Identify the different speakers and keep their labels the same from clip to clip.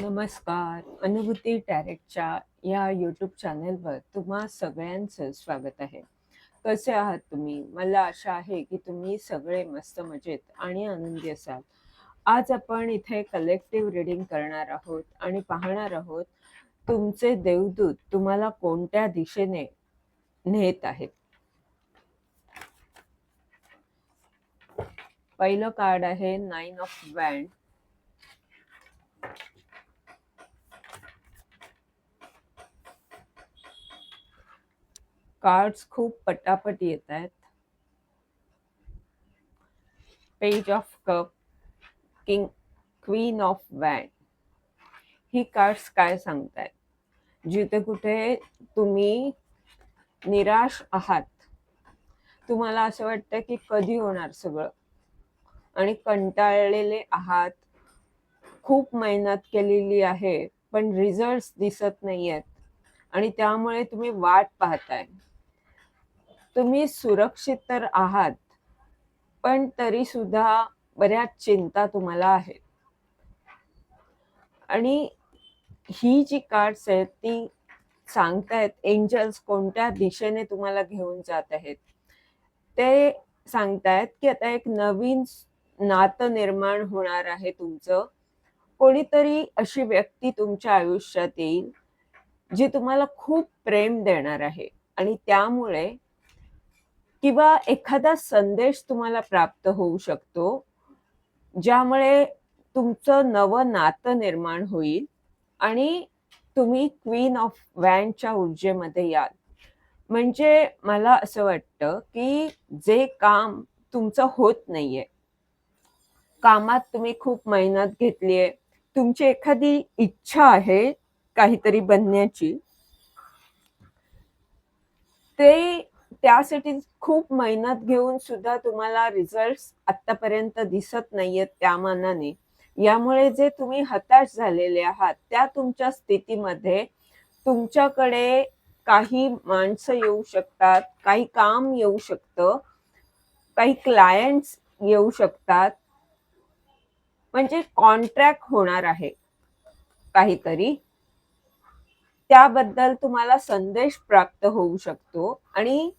Speaker 1: नमस्कार. अनुभूती टॅरेटच्या या यूट्यूब चॅनेलवर तुम्हा सगळ्यांचं स्वागत आहे. कसे आहात तुम्ही? मला आशा आहे की तुम्ही सगळे मस्त मजेत आणि आनंदी असाल. आज आपण इथे कलेक्टिव्ह रीडिंग करणार आहोत आणि पाहणार आहोत तुमचे देवदूत तुम्हाला कोणत्या दिशेने नेत आहेत. पहिलं कार्ड आहे नाईन ऑफ वॅन्ड कार्ड्स खूप पटापट येत आहेत page of cup king queen of van ही कार्ड्स काय सांगतायत? जिथे कुठे तुम्ही निराश आहात तुम्हाला असं वाटतं की कधी होणार सगळं? आणि कंटाळलेले आहात खूप मेहनत केलेली आहे पण रिझल्ट दिसत नाहीयेत. आणि त्यामुळे तुम्ही वाट पाहताय. तुम्ही सुरक्षित तर आहात पण तरी सुद्धा बऱ्याच चिंता तुम्हाला आहेत. आणि ही जी कार्ड्स आहेत ती सांगतायत एंजल्स कोणत्या दिशेने तुम्हाला घेऊन जात आहेत. ते सांगतायत की आता एक नवीन नातं निर्माण होणार आहे तुमचं. कोणीतरी अशी व्यक्ती तुमच्या आयुष्यात येईल जी तुम्हाला खूप प्रेम देणार आहे. आणि त्यामुळे किंवा एखादा संदेश तुम्हाला प्राप्त होऊ शकतो ज्यामुळे तुमचं नवं नातं निर्माण होईल आणि तुम्ही क्वीन ऑफ वॅनच्या ऊर्जेमध्ये याल. म्हणजे मला असं वाटतं की जे काम तुमचं होत नाहीये कामात तुम्ही खूप मेहनत घेतलीये तुमची एखादी इच्छा आहे काहीतरी बनण्याची ते त्यासाठी खूप मेहनत घेऊन सुद्धा तुम्हाला रिझल्ट आतापर्यंत दिसत नाहीयेत त्या मानाने. यामुळे जे तुम्ही हताश झालेले आहात त्या तुमच्या स्थितीमध्ये तुमच्याकडे काही माणसं येऊ शकतात काही काम येऊ शकतं काही क्लायंट्स येऊ शकतात. म्हणजे कॉन्ट्रॅक्ट होणार आहे काहीतरी. त्याबद्दल तुम्हाला संदेश प्राप्त होऊ शकतो आणि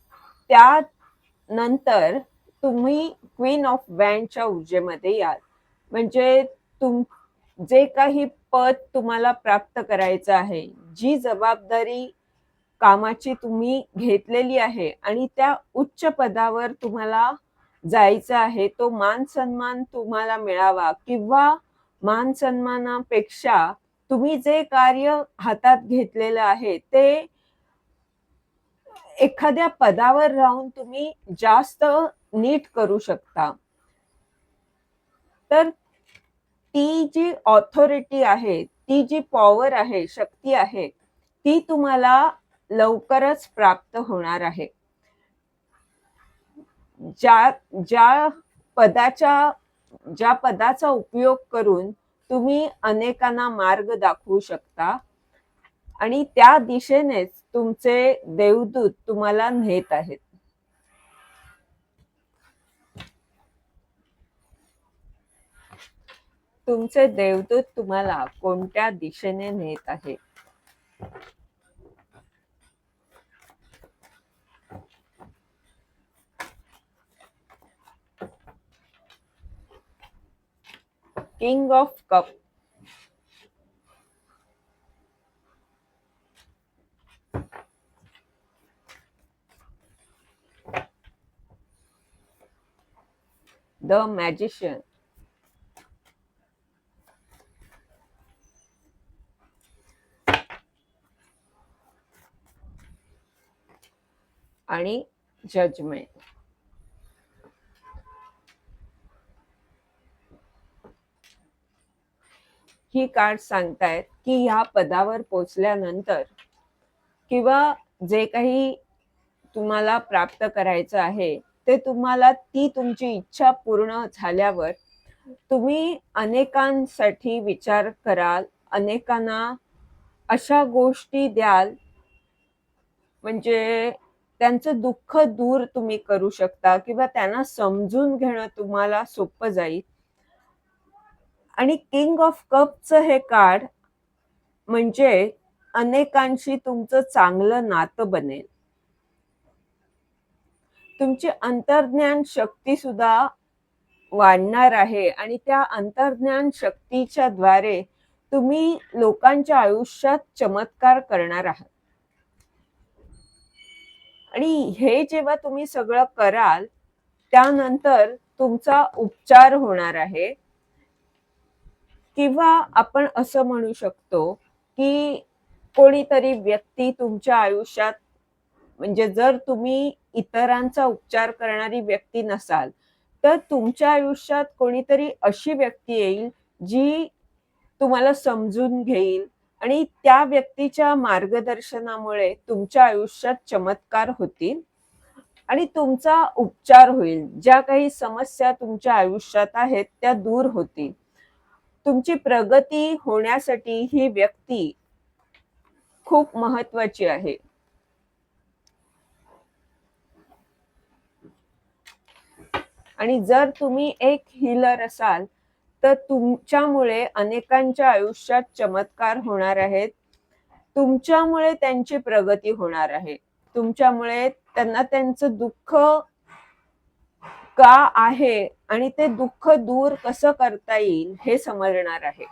Speaker 1: त्यानंतर तुम्ही क्वीन ऑफ वॅनच्या ऊर्जेमध्ये याल. म्हणजे तुम जे काही पद तुम्हाला प्राप्त करायचं आहे जी जबाबदारी कामाची तुम्ही घेतलेली आहे आणि त्या उच्च पदावर तुम्हाला जायचं आहे तो मान सन्मान तुम्हाला मिळावा किंवा मान सन्मानापेक्षा तुम्ही जे कार्य हातात घेतलेलं आहे ते एखाद्या पदावर राहून तुम्ही जास्त नीट करू शकता. तर ती जी ऑथॉरिटी आहे ती जी पॉवर आहे शक्ती आहे ती तुम्हाला लवकरच प्राप्त होणार आहे. ज्या ज्या पदाच्या ज्या पदाचा उपयोग करून तुम्ही अनेकांना मार्ग दाखवू शकता. आणि त्या दिशेनेच तुमचे देवदूत तुम्हाला नेत आहेत. तुमचे देवदूत तुम्हाला कोणत्या दिशेने नेत आहे king of cup. The magician. आणि जजमेंट. ही कार्ड सांगतायत की ह्या पदावर पोचल्यानंतर किंवा जे काही तुम्हाला प्राप्त करायचं आहे ते तुम्हाला ती तुमची इच्छा पूर्ण झाल्यावर तुम्ही अनेकांसाठी विचार कराल अनेकांना अशा गोष्टी द्याल म्हणजे त्यांचं दुःख दूर तुम्ही करू शकता किंवा त्यांना समजून घेणं तुम्हाला सोपं जाईल. आणि किंग ऑफ कपचं हे कार्ड म्हणजे अनेकांशी तुमचं चांगलं नातं बनेल. तुमची अंतर्ज्ञान शक्ती सुद्धा वाढणार आहे. आणि त्या अंतर्ज्ञान शक्तीच्या द्वारे तुम्ही लोकांच्या आयुष्यात चमत्कार करणार आहात. आणि हे जेव्हा तुम्ही सगळं कराल त्यानंतर तुमचा उपचार होणार आहे. किंवा आपण असं म्हणू शकतो की कोणीतरी व्यक्ती तुमच्या आयुष्यात म्हणजे जर तुम्ही इतरांचा उपचार करणारी व्यक्ती नसाल तर तुमच्या आयुष्यात कोणीतरी अशी व्यक्ती येईल जी तुम्हाला समजून घेईल आणि त्या व्यक्तीच्या मार्गदर्शनामुळे तुमच्या आयुष्यात चमत्कार होतील आणि तुमचा उपचार होईल. ज्या काही समस्या तुमच्या आयुष्यात आहेत त्या दूर होतील. तुमची प्रगती होण्यासाठी ही व्यक्ती खूप महत्वाची आहे. आणि जर तुम्ही एक हिलर असाल तर तुमच्यामुळे अनेकांच्या आयुष्यात चमत्कार होणार आहेत. तुमच्यामुळे त्यांची प्रगती होणार आहे. तुमच्यामुळे त्यांना त्यांचं दुःख का आहे आणि ते दुःख दूर कसं करता येईल हे समजणार आहे.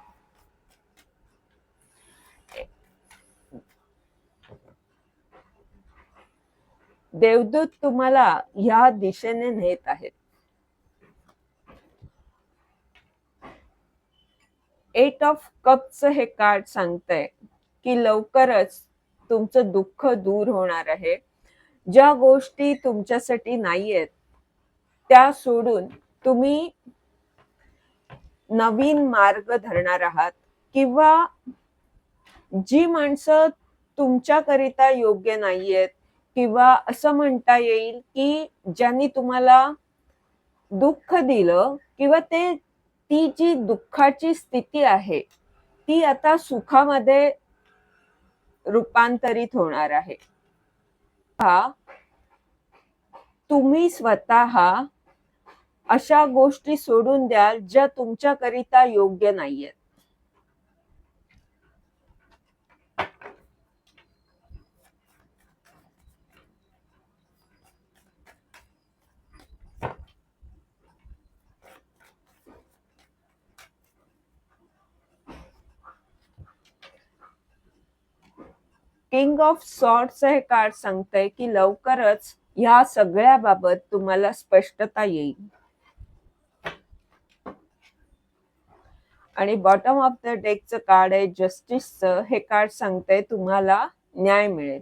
Speaker 1: देवदूत तुम्हाला ह्या दिशेने नेत आहेत. एट ऑफ कपचं हे कार्ड सांगतंय की लवकरच तुमचं दुःख दूर होणार आहे. ज्या गोष्टी तुमच्यासाठी नाही आहेत त्या सोडून तुम्ही नवीन मार्ग धरणार आहात किंवा जी माणसं तुमच्याकरिता योग्य नाहीयेत किंवा असं म्हणता येईल की ज्यांनी तुम्हाला दुःख दिलं किंवा ते ती जी दुःखाची स्थिती आहे ती आता सुखामध्ये रूपांतरित होणार आहे. हा तुम्ही स्वतः अशा गोष्टी सोडून द्याल ज्या तुमच्याकरिता योग्य नाहीयेत. किंग ऑफ सॉर्ट्स हे कार्ड सांगतंय की लवकरच ह्या सगळ्या बाबत तुम्हाला स्पष्टता येईल. आणि बॉटम ऑफ द डेकचं कार्ड आहे जस्टिसचं हे कार्ड सांगतंय तुम्हाला न्याय मिळेल.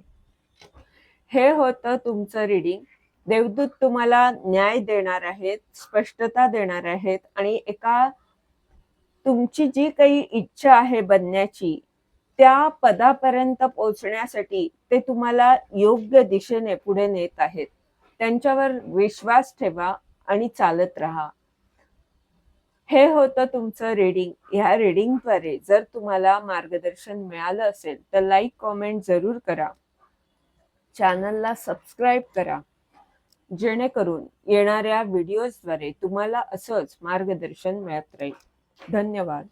Speaker 1: हे होतं तुमचं रिडिंग देवदूत तुम्हाला न्याय देणार आहेत स्पष्टता देणार आहेत आणि एका तुमची जी काही इच्छा आहे बनण्याची त्या पदापर्यंत पोहोचण्यासाठी ते तुम्हाला योग्य दिशेने पुढे नेत आहेत. त्यांच्यावर विश्वास ठेवा आणि चालत राहा. हे होतं तुमचं रीडिंग ह्या रीडिंगद्वारे जर तुम्हाला मार्गदर्शन मिळालं असेल तर लाईक कॉमेंट जरूर करा. चॅनलला सबस्क्राईब करा. जेणेकरून येणाऱ्या व्हिडिओजद्वारे तुम्हाला असंच मार्गदर्शन मिळत राहील. धन्यवाद.